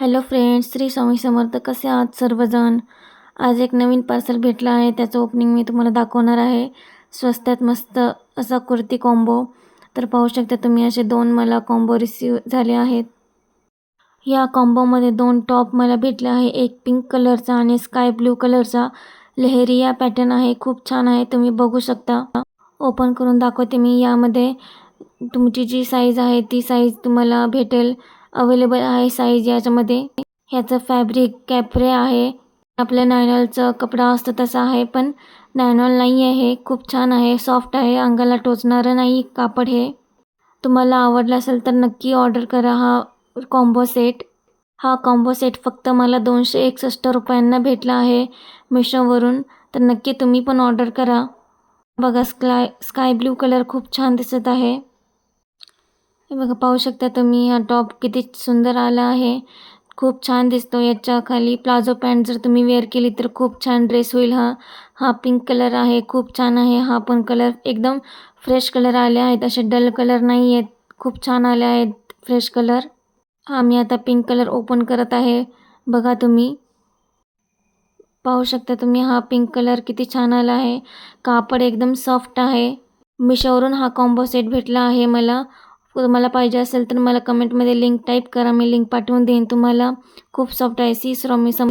Hello friends Shri Swami Samarth. कसे आहात सर्वजण? आज एक नवीन पार्सल भेटलं आहे. त्याचं ओपनिंग मी तुम्हाला दाखवणार आहे. स्वस्तात मस्त असा कुर्ती कॉम्बो तर पाहू शकता तुम्ही असे दोन मला कॉम्बो रिसीव झाले आहेत. या कॉम्बोमध्ये दोन टॉप मला भेटले आहे. एक पिंक कलरचा आणि स्काय ब्ल्यू कलरचा लेहरिया पॅटर्न आहे. खूप छान आहे. तुम्ही बघू शकता. ओपन करून दाखवते मी. यामध्ये तुमची जी साईज आहे ती साईज तुम्हाला भेटेल. अवेलेबल आहे साईज याच्यामध्ये. ह्याचं फॅब्रिक कॅपरे आहे. आपल्या नायनॉलचं कपडा असतं तसं आहे पण नायनॉल नाही आहे खूप छान आहे सॉफ्ट आहे अंगाला टोचणारं नाही कापड हे. तुम्हाला आवडलं असेल तर नक्की ऑर्डर करा हा कॉम्बो सेट हा कॉम्बो सेट फक्त मला दोनशे एकसष्ट रुपयांना भेटला आहे मिशोवरून. तर नक्की तुम्ही पण ऑर्डर करा. बघा स्काय स्काय ब्ल्यू कलर खूप छान दिसत आहे. हे बघा पाहू शकता तुम्ही हा टॉप किती सुंदर आला आहे. खूप छान दिसतो याच्या खाली. प्लाझो पॅन्ट जर तुम्ही वेअर केली तर खूप छान ड्रेस होईल हा. हा पिंक कलर आहे खूप छान आहे. हा पण कलर एकदम फ्रेश कलर आले आहेत. असे डल कलर नाही आहेत. खूप छान आले आहेत फ्रेश कलर. हा मी आता पिंक कलर ओपन करत आहे. बघा तुम्ही. पाहू शकता तुम्ही हा पिंक कलर किती छान आला आहे. कापड एकदम सॉफ्ट आहे. मिशोवरून हा कॉम्बो सेट भेटला आहे मला. तुम्हाला पाहिजे असेल तर मला कमेंटमध्ये लिंक टाईप करा. मी लिंक पाठवून देईन तुम्हाला. खूप सॉफ्ट आहे. सी श्रॉमी सम